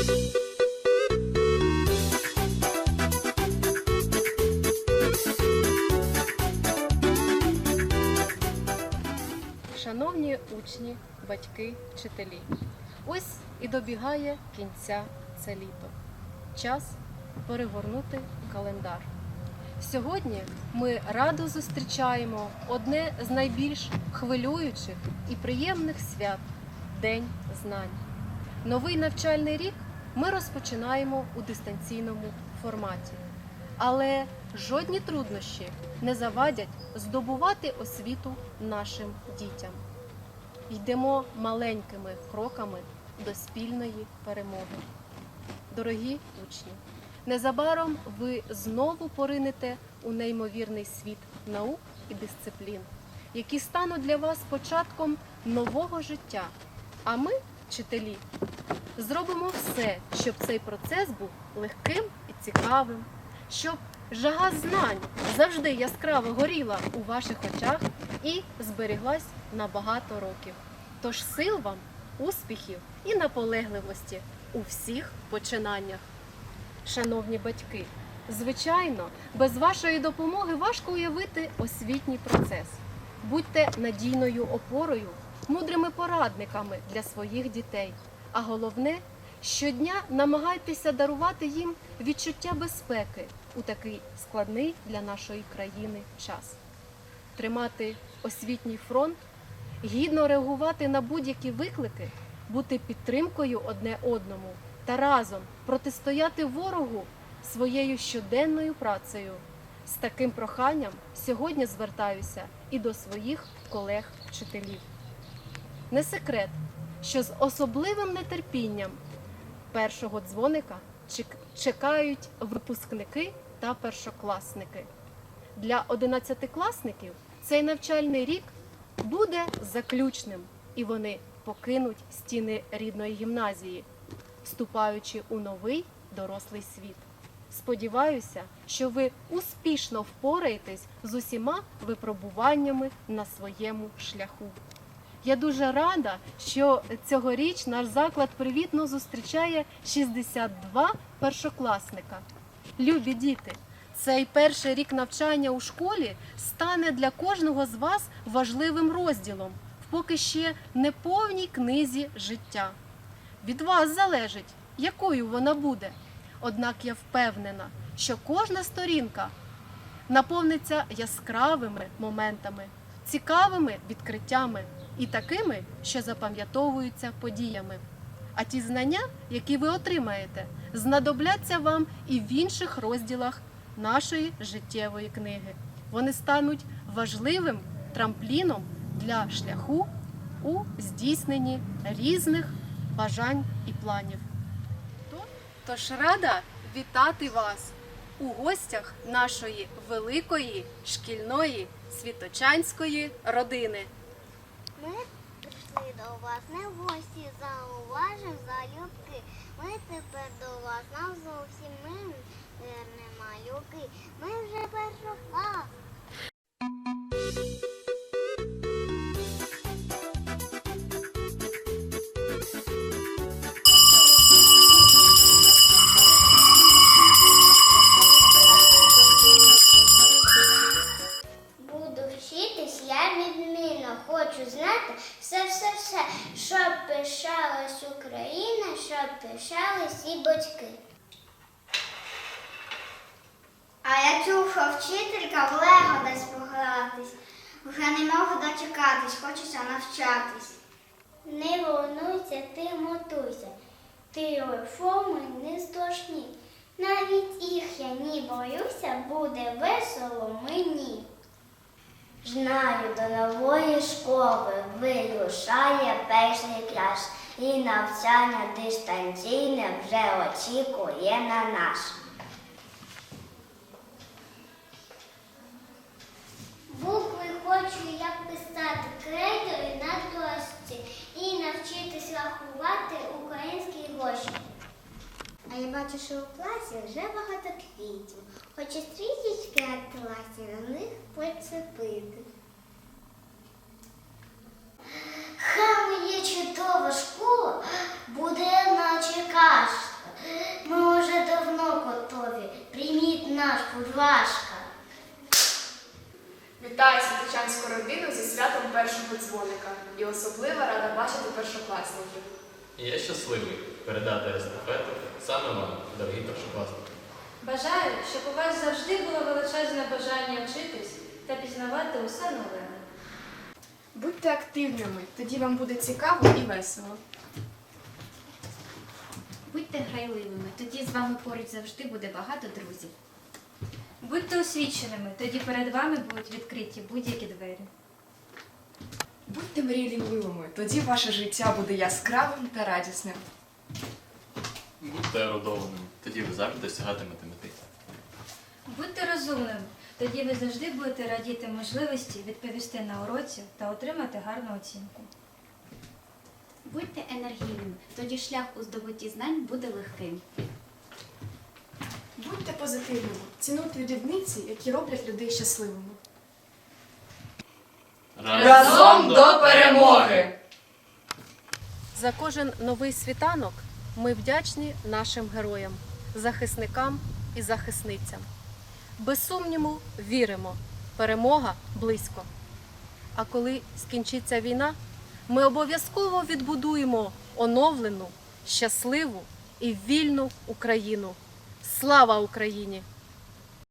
Шановні учні, батьки, вчителі, ось і добігає кінця це літо. Час перегорнути календар. Сьогодні ми радо зустрічаємо одне з найбільш хвилюючих і приємних свят День знань. Новий навчальний рік ми розпочинаємо у дистанційному форматі. Але жодні труднощі не завадять здобувати освіту нашим дітям. Йдемо маленькими кроками до спільної перемоги. Дорогі учні, незабаром ви знову поринете у неймовірний світ наук і дисциплін, які стануть для вас початком нового життя. А ми, вчителі, зробимо все, щоб цей процес був легким і цікавим, щоб жага знань завжди яскраво горіла у ваших очах і зберіглась на багато років. Тож сил вам, успіхів і наполегливості у всіх починаннях. Шановні батьки, звичайно, без вашої допомоги важко уявити освітній процес. Будьте надійною опорою, мудрими порадниками для своїх дітей. А головне, щодня намагайтеся дарувати їм відчуття безпеки у такий складний для нашої країни час. Тримати освітній фронт, гідно реагувати на будь-які виклики, бути підтримкою одне одному та разом протистояти ворогу своєю щоденною працею. З таким проханням сьогодні звертаюся і до своїх колег-вчителів. Не секрет, що з особливим нетерпінням першого дзвоника чекають випускники та першокласники. Для одинадцятикласників цей навчальний рік буде заключним, і вони покинуть стіни рідної гімназії, вступаючи у новий дорослий світ. Сподіваюся, що ви успішно впораєтесь з усіма випробуваннями на своєму шляху. Я дуже рада, що цьогоріч наш заклад привітно зустрічає 62 першокласника. Любі діти, цей перший рік навчання у школі стане для кожного з вас важливим розділом в поки ще не повній книзі життя. Від вас залежить, якою вона буде. Однак я впевнена, що кожна сторінка наповниться яскравими моментами, цікавими відкриттями і такими, що запам'ятовуються подіями. А ті знання, які ви отримаєте, знадобляться вам і в інших розділах нашої життєвої книги. Вони стануть важливим трампліном для шляху у здійсненні різних бажань і планів. Тож рада вітати вас у гостях нашої великої шкільної світочанської родини. Ми прийшли до вас не гості, зауважив залюбки. Хочу знати все-все-все, щоб пишалась Україна, щоб пишались і батьки. А я чув, що вчителька в Лего десь погратись. Вже не можу дочекатись, хочеться навчатись. Не волнуйся, ти мотуйся. Ти реформи не страшні. Навіть їх я не боюся, буде весело мені. Знаю, до нової школи вирушає перший клас, і навчання дистанційне вже очікує на нас. Букви хочу як писати крейдою на дошці і навчитись рахувати я бачу, що у класі вже багато квітів. Хочу стрічечки від класі на них поцепити. Хай моє чудова школа, буде наче кашка. Ми вже давно готові. Прийміть наш будвашка. Вітаю Світличанську родину зі святом першого дзвоника і особлива рада бачити першокласників. І я щасливий передати естафету саме вам, дорогі першокласники. Бажаю, щоб у вас завжди було величезне бажання вчитись та пізнавати усе нове. Будьте активними, тоді вам буде цікаво і весело. Будьте грайливими, тоді з вами поруч завжди буде багато друзів. Будьте освіченими, тоді перед вами будуть відкриті будь-які двері. Будьте мрійливими, тоді ваше життя буде яскравим та радісним. Будьте ерудованими, тоді ви завжди досягатимете мети. Будьте розумними, тоді ви завжди будете радіти можливості відповісти на уроці та отримати гарну оцінку. Будьте енергійними, тоді шлях у здобутті знань буде легким. Будьте позитивними, цінуйте дрібниці, які роблять людей щасливими. Разом до перемоги! За кожен новий світанок ми вдячні нашим героям, захисникам і захисницям. Без сумніву віримо, перемога близько. А коли скінчиться війна, ми обов'язково відбудуємо оновлену, щасливу і вільну Україну. Слава Україні!